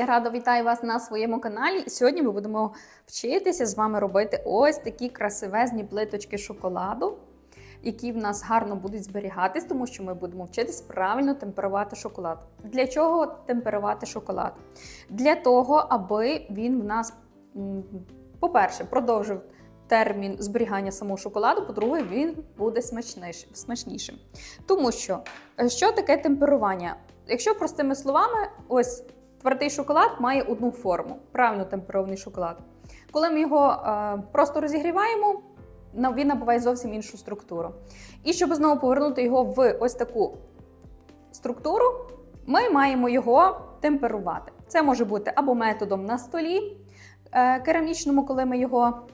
Я рада вітаю вас на своєму каналі. І сьогодні ми будемо вчитися з вами робити ось такі красивезні плиточки шоколаду, які в нас гарно будуть зберігатись, тому що ми будемо вчитись правильно темперувати шоколад. Для чого темперувати шоколад? Для того, аби він в нас, по-перше, продовжив термін зберігання самого шоколаду, по-друге, він буде смачнішим. Тому що е, що таке темперування? Якщо простими словами, ось твердий шоколад має одну форму, правильно темперований шоколад. Коли ми його е, просто розігріваємо, він набуває зовсім іншу структуру. І щоб знову повернути його в ось таку структуру, ми маємо його темперувати. Це може бути або методом на столі е, керамічному, коли ми його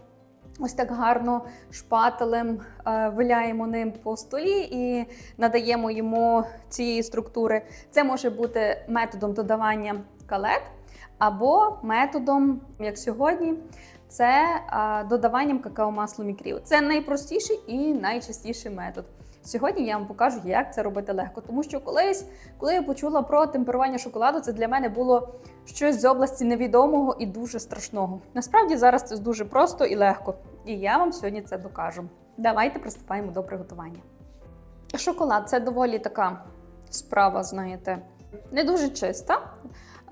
ось так гарно шпателем е, виляємо ним по столі і надаємо йому цієї структури. Це може бути методом додавання калет або методом, як сьогодні, це додаванням какао-маслу мікрів. Це найпростіший і найчастіший метод. Сьогодні я вам покажу, як це робити легко. Тому що колись, коли я почула про темперування шоколаду, це для мене було щось з області невідомого і дуже страшного. Насправді зараз це дуже просто і легко. І я вам сьогодні це докажу. Давайте приступаємо до приготування. Шоколад це доволі така справа, знаєте, не дуже чиста.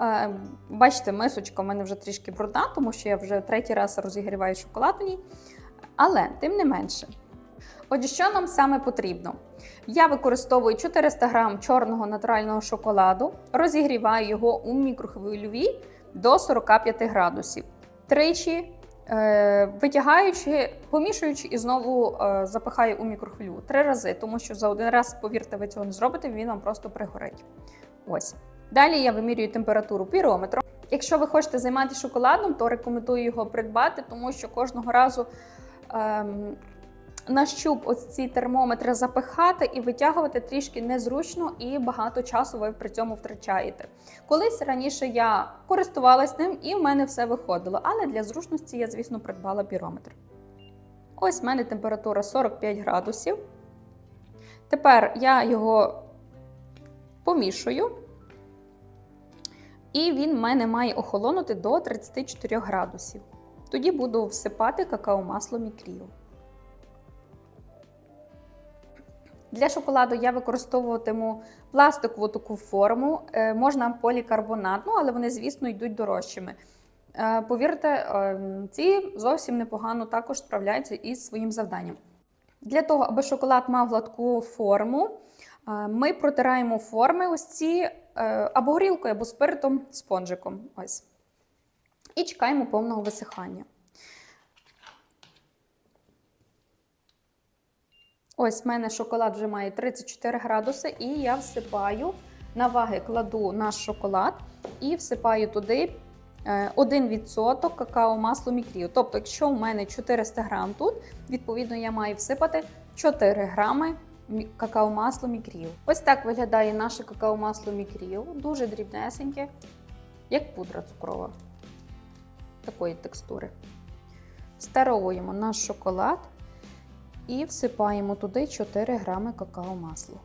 Е, Бачите, мисочка в мене вже трішки брудна, тому що я вже третій раз розігріваю шоколад у ній. Але тим не менше. Отже, що нам саме потрібно? Я використовую 400 г чорного натурального шоколаду, розігріваю його у мікрохвильовій до 45 градусів. Тричі е, витягаючи, помішуючи і знову е, запихаю у мікрохвильову. Три рази, тому що за один раз, повірте, ви цього не зробите, він вам просто пригорить. Ось. Далі я вимірюю температуру пірометром. Якщо ви хочете займатися шоколадом, то рекомендую його придбати, тому що кожного разу ем, на щуп ось ці термометри запихати і витягувати трішки незручно і багато часу ви при цьому втрачаєте. Колись раніше я користувалась ним і в мене все виходило, але для зручності я, звісно, придбала пірометр. Ось в мене температура 45 градусів. Тепер я його помішую. І він в мене має охолонути до 34 градусів. Тоді буду всипати какао-масло мікрію. Для шоколаду я використовуватиму пластикову таку форму, Е, можна полікарбонатну, але вони, звісно, йдуть дорожчими. Е, Повірте, е, ці зовсім непогано також справляються із своїм завданням. Для того, аби шоколад мав гладку форму, ми протираємо форми ось ці або горілкою, або спиртом, спонжиком. Ось. І чекаємо повного висихання. Ось в мене шоколад вже має 34 градуси, і я всипаю на ваги кладу наш шоколад і всипаю туди е, 1% какао-масло мікрію. Тобто, якщо у мене 400 грам тут, відповідно я маю всипати 4 грами какао-масло мікрію. Ось так виглядає наше какао-масло мікрію, дуже дрібнесеньке, як пудра цукрова. Такої текстури. Старовуємо наш шоколад і всипаємо туди 4 грами какао-масла.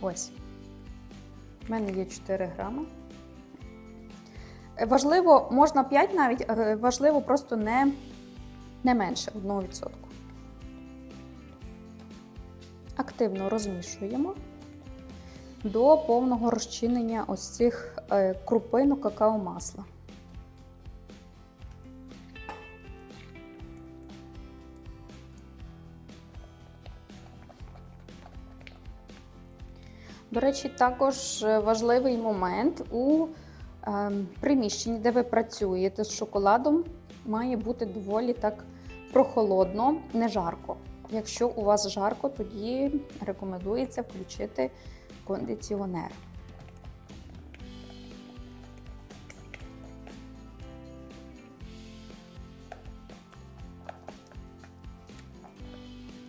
Ось. У мене є 4 грами. Е, Важливо, можна 5 навіть, е, важливо просто не, не менше 1%. Активно розмішуємо до повного розчинення ось цих е, крупинок какао-масла. До речі, також важливий момент у е, приміщенні, де ви працюєте з шоколадом, має бути доволі так прохолодно, не жарко. Якщо у вас жарко, тоді рекомендується включити кондиціонер.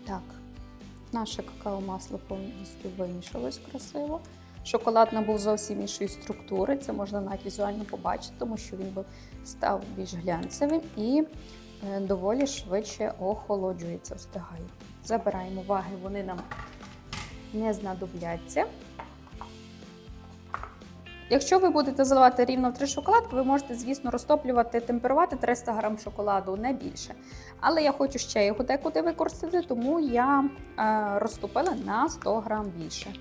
Так, Наше какао-масло повністю вимішалось красиво. Шоколад набув зовсім іншої структури. Це можна навіть візуально побачити, тому що він став більш глянцевим і доволі швидше охолоджується, встигає. Забираємо ваги, вони нам не знадобляться. Якщо ви будете заливати рівно в 3 шоколадки, ви можете, звісно, розтоплювати, темперувати 300 грам шоколаду, не більше. Але я хочу ще його декуди використати, тому я е, розтопила на 100 грам більше.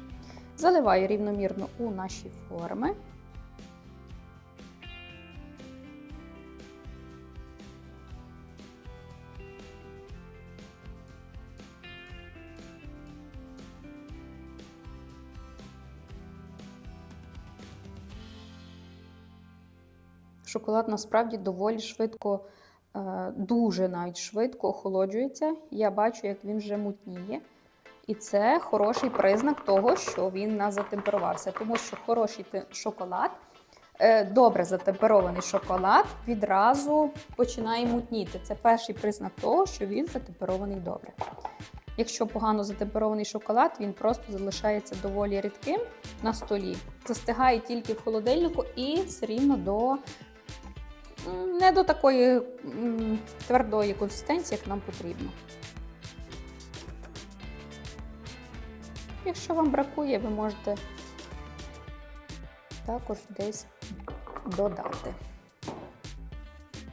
Заливаю рівномірно у наші форми. Шоколад насправді доволі швидко, е, дуже навіть швидко охолоджується. Я бачу, як він вже мутніє. І це хороший признак того, що він нас затемперувався, тому що хороший шоколад, е, добре затемперований шоколад відразу починає мутніти. Це перший признак того, що він затемперований добре. Якщо погано затемперований шоколад, він просто залишається доволі рідким на столі, застигає тільки в холодильнику і все рівно до не до такої твердої консистенції, як нам потрібно. Якщо вам бракує, ви можете також десь додати.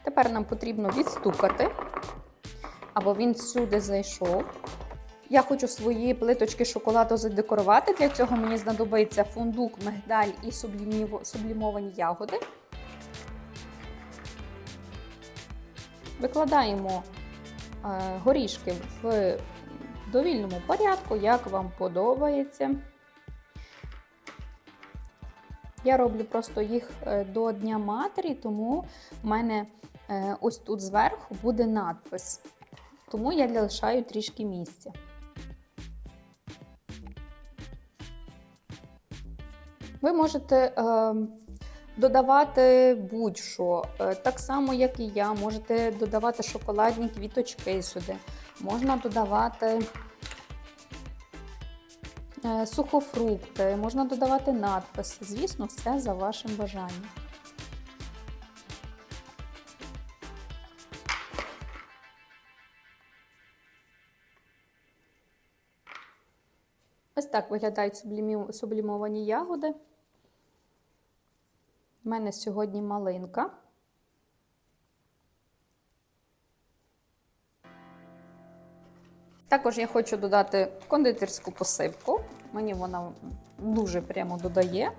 Тепер нам потрібно відстукати, або він всюди зайшов. Я хочу свої плиточки шоколаду задекорувати. Для цього мені знадобиться фундук, мигдаль і сублімовані ягоди. Викладаємо е, горішки в довільному порядку, як вам подобається. Я роблю просто їх е, до Дня Матері, тому в мене е, ось тут зверху буде надпис. Тому я залишаю трішки місця. Ви можете е, додавати будь-що. Е, так само, як і я, можете додавати шоколадні квіточки сюди. Можна додавати е, сухофрукти, можна додавати надписи. Звісно, все за вашим бажанням. Ось так виглядають сублімовані ягоди. У мене сьогодні малинка. Також я хочу додати кондитерську посипку. Мені вона дуже прямо додає.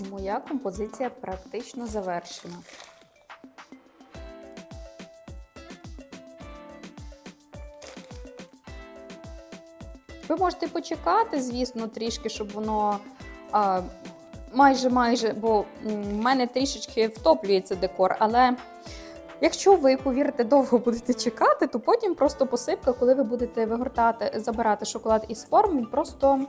І моя композиція практично завершена. Ви можете почекати, звісно, трішки, щоб воно а, майже майже, бо в мене трішечки втоплюється декор, але якщо ви повірите, довго будете чекати, то потім просто посипка, коли ви будете вигортати, забирати шоколад із форм, він просто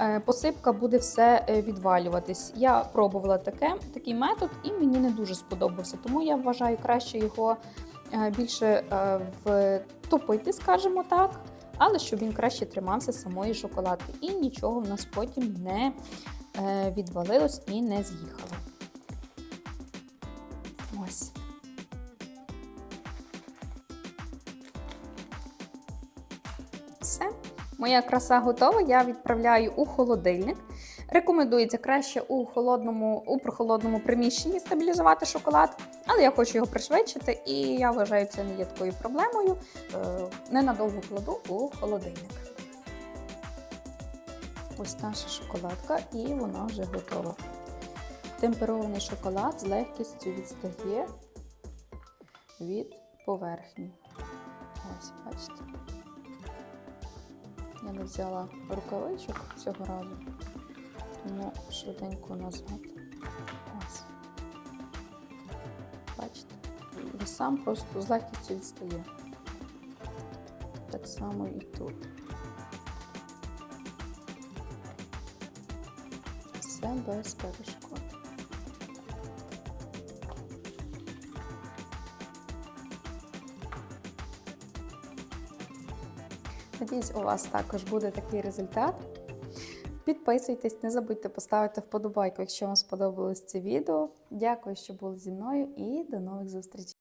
е, посипка буде все е, відвалюватись. Я пробувала таке, такий метод, і мені не дуже сподобався. Тому я вважаю краще його е, більше втопити, скажімо так але щоб він краще тримався самої шоколадки. І нічого в нас потім не відвалилось і не з'їхало. Ось. Все. Моя краса готова. Я відправляю у холодильник. Рекомендується краще у холодному, у прохолодному приміщенні стабілізувати шоколад, але я хочу його пришвидшити, і я вважаю, це не є такою проблемою. Е, Ненадовго кладу у холодильник. Ось наша шоколадка, і вона вже готова. Темперований шоколад з легкістю відстає від поверхні. Ось, бачите. Я не взяла рукавичок цього разу, тому швиденько назад. Ось. Бачите? І сам просто з легкістю відстає. Так само і тут. Все без перешкод. Надіюсь, у вас також буде такий результат. Підписуйтесь, не забудьте поставити вподобайку, якщо вам сподобалось це відео. Дякую, що були зі мною, і до нових зустрічей!